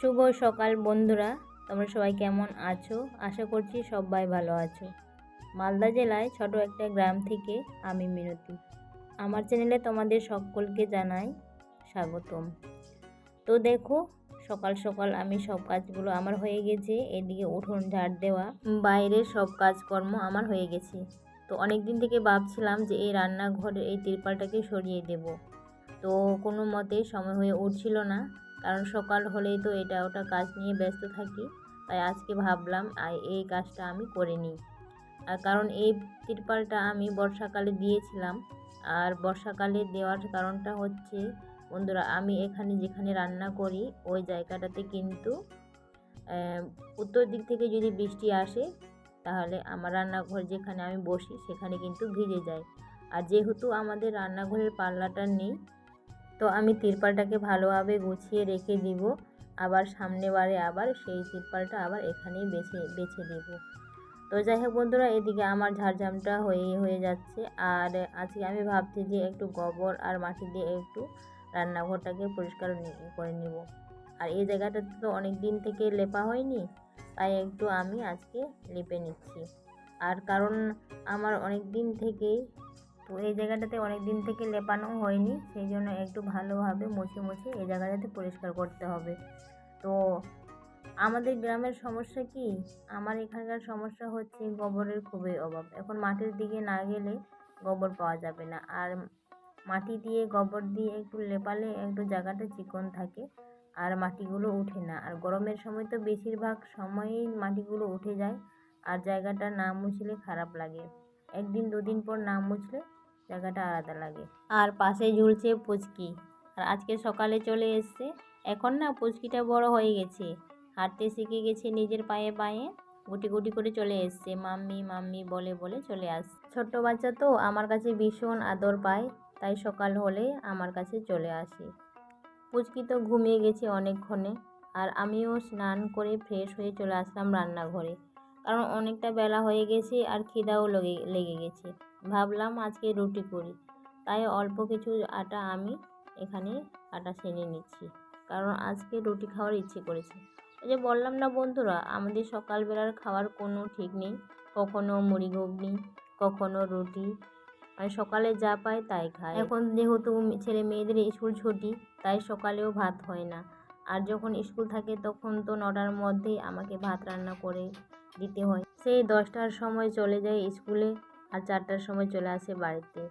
শুভ সকাল বন্ধুরা, তোমরা সবাই কেমন আছো? আশা করছি সবাই ভালো আছো। মালদা জেলায় ছোট একটা গ্রাম থেকে আমি মিনতি। আমার চ্যানেলে তোমাদের সকলকে জানাই স্বাগতম। তো দেখো, সকাল সকাল আমি সব কাজগুলো আমার হয়ে গেছে, এদিকে উঠোন ঝাড় দেওয়া, বাইরের সব কাজকর্ম আমার হয়ে গেছে। তো অনেক দিন থেকে ভাবছিলাম যে এই রান্নাঘরের এই তিরপালটাকে সরিয়ে দেব। তো কোনো মতে সময় হয়ে উঠছিল না কারণ সকাল হলেই তো এটা ওটা কাজ নিয়ে ব্যস্ত থাকি। তাই আজকে ভাবলাম এই কাজটা আমি করে নিই। আর কারণ এই তিরপালটা আমি বর্ষাকালে দিয়েছিলাম। আর বর্ষাকালে দেওয়ার কারণটা হচ্ছে, বন্ধুরা, আমি এখানে যেখানে রান্না করি, ওই জায়গাটাতে কিন্তু উত্তর দিক থেকে যদি বৃষ্টি আসে, তাহলে আমার রান্নাঘর যেখানে আমি বসি, সেখানে কিন্তু ভিজে যায়। আর যেহেতু আমাদের রান্নাঘরের পাল্লাটা নেই তো আমি তিরপালটাকে ভালোভাবে গুছিয়ে রেখে দিব। আবার সামনে বারে আবার সেই তিরপালটা আবার এখানেই বেছে বেছে দেব। তো যাই হোক বন্ধুরা, এদিকে আমার ঝাড়ঝামটা হয়ে হয়ে যাচ্ছে। আর আজকে আমি ভাবছি যে একটু গোবর আর মাটি দিয়ে একটু রান্নাঘরটাকে পরিষ্কার করে নিব। আর এই জায়গাটাতে তো অনেক দিন থেকে লেপা হয়নি, তাই একটু আমি আজকে লেপে নিচ্ছি। আর কারণ আমার অনেক দিন থেকেই তো এই জায়গাটাতে অনেক দিন থেকে লেপানো হয়নি, সেই জন্য একটু ভালোভাবে মুছে মুছে এই জায়গাটাতে পরিষ্কার করতে হবে। তো আমাদের গ্রামের সমস্যা কি? আমার এখানকার সমস্যা হচ্ছে গোবরের খুবই অভাব। এখন মাটির দিকে না গেলে গোবর পাওয়া যাবে না। আর মাটি দিয়ে গোবর দিয়ে একটু লেপালে একটু জায়গাটা চিকন থাকে আর মাটিগুলো উঠে না। আর গরমের সময় তো বেশিরভাগ সময়ই মাটিগুলো উঠে যায় আর জায়গাটা না মুছলে খারাপ লাগে। একদিন দুদিন পর না মুছলে জায়গাটা আলাদা লাগে। আর পাশে ঝুলছে পুচকি। আর আজকে সকালে চলে এসছে। এখন না পুচকিটা বড় হয়ে গেছে। হাঁটতে শিখে গেছে নিজের পায়ে পায়ে। গুটি গুটি করে চলে এসছে। মাম্মি মাম্মি, বলে বলে চলে আসছে। ছোট্ট বাচ্চা তো আমার কাছে ভীষণ আদর পায়। তাই সকাল হলে আমার কাছে চলে আসে। পুচকি তো ঘুমিয়ে গেছে অনেকক্ষণে। আর আমিও স্নান করে ফ্রেশ হয়ে চলে আসলাম রান্নাঘরে। কারণ অনেকটা বেলা হয়ে গেছে আর খিদাও লেগে লেগে গেছে। ভাবলাম আজকে রুটি করি। তাই অল্প কিছু আটা আমি এখানে আটা সেনে নিচ্ছি। কারণ আজকে রুটি খাওয়ার ইচ্ছে করেছে। ওই যে বললাম না বন্ধুরা, আমাদের সকালবেলার খাওয়ার কোনো ঠিক নেই। কখনো মুড়ি ঘুগনি, কখনো রুটি। মানে সকালে যা পায় তাই খায়। এখন যেহেতু ছেলে মেয়েদের স্কুল ছুটি, তাই সকালেও ভাত হয় না। আর যখন স্কুল থাকে তখন তো নটার মধ্যেই আমাকে ভাত রান্না করে দিতে হয়। সেই দশটার সময় চলে যায় স্কুলে আর চারটার সময় চলে আসে বাড়িতে।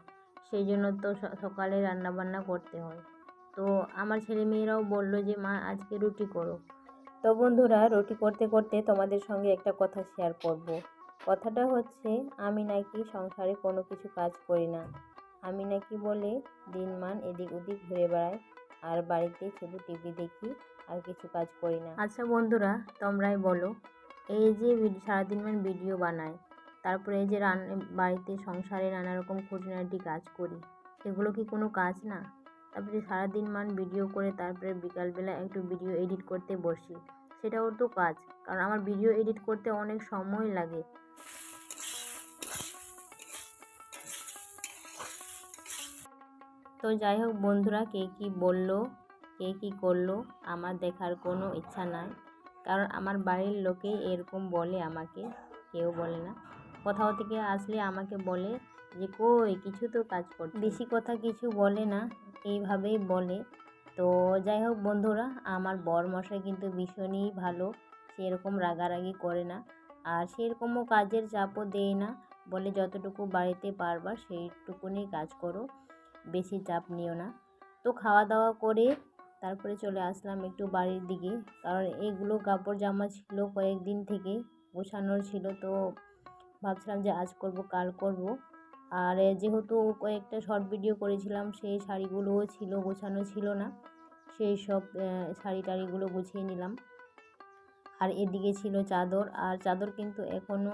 সেই জন্য তো সকালে রান্না বান্না করতে হয়। তো আমার ছেলে মেয়েরাও বলল যে, মা, আজকে রুটি করো। তো বন্ধুরা, রুটি করতে করতে তোমাদের সঙ্গে একটা কথা শেয়ার করব। কথাটা হচ্ছে, আমি নাকি সংসারে কোনো কিছু কাজ করি না। আমি নাকি বলে দিনমান এদিক ওদিক ঘুরে বেড়াই, আর বাড়িতে শুধু টিভি দেখি আর কিছু কাজ করি না। আচ্ছা বন্ধুরা, তোমরাই বলো এই যে সারাদিন মান ভিডিও বানায় তারপরে এই যে রান, বাড়িতে সংসারে নানা রকম খুঁটিনাটি কাজ করি সেগুলো কি কোনো কাজ না? তারপরে সারাদিন মান ভিডিও করে তারপরে বিকালবেলা একটু ভিডিও এডিট করতে বসি, সেটাও তো কাজ, কারণ আমার ভিডিও এডিট করতে অনেক সময় লাগে। তো যাই হোক বন্ধুরা, কে কী বলল, কে কী করল, আমার দেখার কোনো ইচ্ছা নাই। কারণ আমার বাড়ির লোকেই এরকম বলে আমাকে, কেউ বলে না। কোথাও থেকে আসলে আমাকে বলে যে, কই, কিছু তো কাজ কর বেশি কথা কিছু বলে না, এইভাবেই বলে। তো যাই হোক বন্ধুরা, আমার বর মশাই কিন্তু ভীষণই ভালো, সেরকম রাগারাগি করে না। আর সেরকমও কাজের চাপও দেয় না, বলে যতটুকু বাড়িতে পারবা সেইটুকুনি কাজ করো, বেশি চাপ নিও না। তো খাওয়া দাওয়া করে তারপরে চলে আসলাম একটু বাড়ির দিকে। কারণ এইগুলো কাপড় জামা ছিল কয়েকদিন থেকে, গোছানোর ছিল, তো ভাবছিলাম যে আজ করব, কাল করব। আর যেহেতু কয়েকটা শর্ট ভিডিও করেছিলাম, সেই শাড়িগুলোও ছিল, গোছানো ছিল না। সেই সব শাড়ি টাড়িগুলো গুছিয়ে নিলাম। আর এদিকে ছিল চাদর, আর চাদর কিন্তু এখনও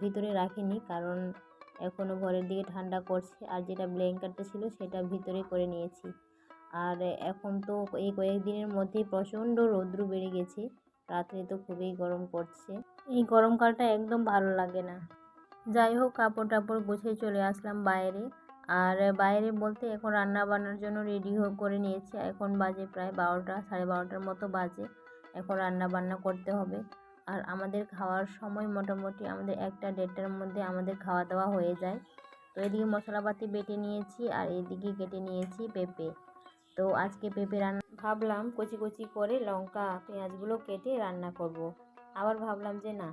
ভিতরে রাখিনি, কারণ এখনও ঘরের দিকে ঠান্ডা করছে। আর যেটা ব্ল্যাঙ্কেটটা ছিল, সেটা ভিতরে করে নিয়েছি। আর এখন তো এই কয়েকদিনের মধ্যেই প্রচণ্ড রৌদ্র বেড়ে গেছে। রাত্রে তো খুবই গরম করছে এই গরমকালটা একদম ভালো লাগে না। যাই হোক, কাপড় টাপড় গুছিয়ে চলে আসলাম বাইরে। আর বাইরে বলতে এখন রান্না বান্নার জন্য রেডি করে নিয়েছি। এখন বাজে প্রায় বারোটা, সাড়ে বারোটার মতো বাজে। এখন রান্না বান্না করতে হবে। আর আমাদের খাওয়ার সময় মোটামুটি আমাদের একটা দেড়টার মধ্যে আমাদের খাওয়া দাওয়া হয়ে যায়। তো এদিকে মশলাপাতি বেটে নিয়েছি আর এদিকে কেটে নিয়েছি পেঁপে। তো আজকে পেঁপে রান্না ভাবলাম কচি কচি করে লঙ্কা, পেঁয়াজগুলো কেটে রান্না করব। আবার ভাবলাম যে না,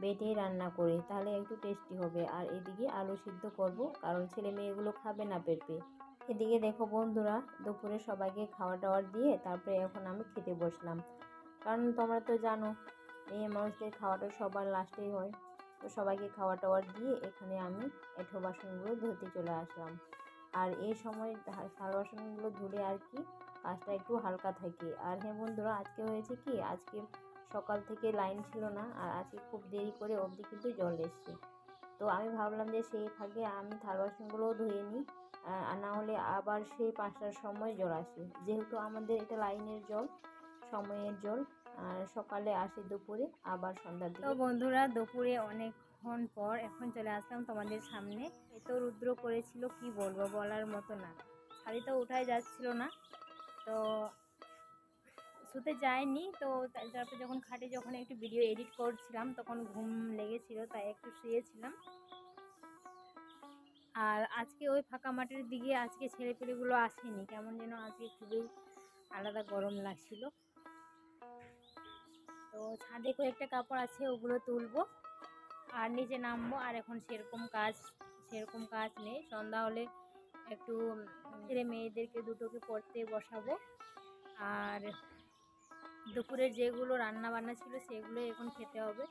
বেটেই রান্না করি, তাহলে একটু টেস্টি হবে। আর এদিকে আলু সিদ্ধ করব, কারণ ছেলে মেয়েগুলো খাবে না পেঁপে। এদিকে দেখো বন্ধুরা, দুপুরে সবাইকে খাওয়া দাওয়ার দিয়ে তারপরে এখন আমি খেতে বসলাম। কারণ তোমরা তো জানো, মেয়ে মানুষদের খাওয়াটা সবার লাস্টেই হয়। তো সবাইকে খাওয়া টাওয়ার দিয়ে এখানে আমি এঁঠো বাসনগুলো ধুতে চলে আসলাম। আর এই সময় থাল বাসনগুলো ধুলে আর কি কাজটা একটু হালকা থাকে। আর হ্যাঁ বন্ধুরা, আজকে হয়েছে কি? আজকে সকাল থেকে লাইন ছিল না আর আজকে খুব দেরি করে অবধি কিন্তু জল এসছে। তো আমি ভাবলাম যে সেই ফাঁকে আমি থাল বাসনগুলোও ধুয়ে নিই আর না হলে আবার সেই পাঁচটার সময় জল আসে। যেহেতু আমাদের এটা লাইনের জল, সময়ের জল, আর সকালে আসে দুপুরে, আবার সন্ধ্যার দিকে। তো বন্ধুরা, দুপুরে অনেকক্ষণ পর এখন চলে আসলাম তোমাদের সামনে। এত রুদ্র করেছিল, কি বলব বলার মতো না। শাড়ি তো উঠাই যাচ্ছিল না। তো শুতে যায়নি, তো তা- তারপর যখন খাটে যখন একটু ভিডিও এডিট করছিলাম, তখন ঘুম লেগেছিল, তাই একটু শুয়েছিলাম। আর আজকে ওই ফাঁকা মাঠের দিকে আজকে ছেলেপেলেগুলো আসেনি। কেমন যেন আজকে খুবই আলাদা গরম লাগছিল। তো ছাদে কয়েকটা কাপড় আছে, ওগুলো তুলবো। আর নিচে নামবো, আর এখন সেরকম কাজ সেরকম কাজ নেই। সন্ধ্যা হলে একটু ছেলে মেয়েদেরকে দুটোকে পড়তে বসাবো। আর দুপুরের যেগুলো রান্না বান্না ছিল সেগুলো এখন খেতে হবে।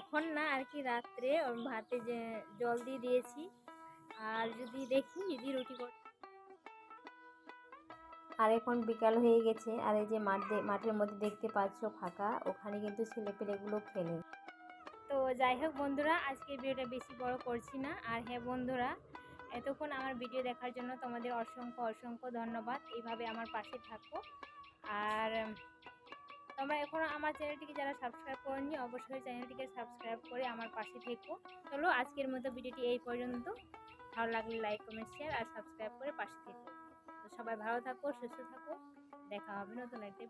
এখন না, আর কি রাত্রে ভাতে যে জল দিয়ে দিয়েছি। আর যদি দেখি যদি রুটি কর আর এখন বিকাল হয়ে গেছে, আর এই যে মাঠ, মাঠের মধ্যে দেখতে পাচ্ছ ফাঁকা, ওখানে কিন্তু ছেলেপেলেগুলো খেলে। তো যাই হোক বন্ধুরা, আজকের ভিডিওটা বেশি বড় করছি না। আর হ্যাঁ বন্ধুরা, এতক্ষণ আমার ভিডিও দেখার জন্য তোমাদের অসংখ্য অসংখ্য ধন্যবাদ। এইভাবে আমার পাশে থাকো। আর তোমরা এখনও আমার চ্যানেলটিকে যারা সাবস্ক্রাইব করেনি, অবশ্যই চ্যানেলটিকে সাবস্ক্রাইব করে আমার পাশে থেকো। চলো আজকের মতো ভিডিওটি এই পর্যন্ত। ভালো লাগলে লাইক, কমেন্ট, শেয়ার আর সাবস্ক্রাইব করে পাশে থেকো। তো সবাই ভালো থাকো, সুস্থ থাকো। দেখা হবে নতুন একটা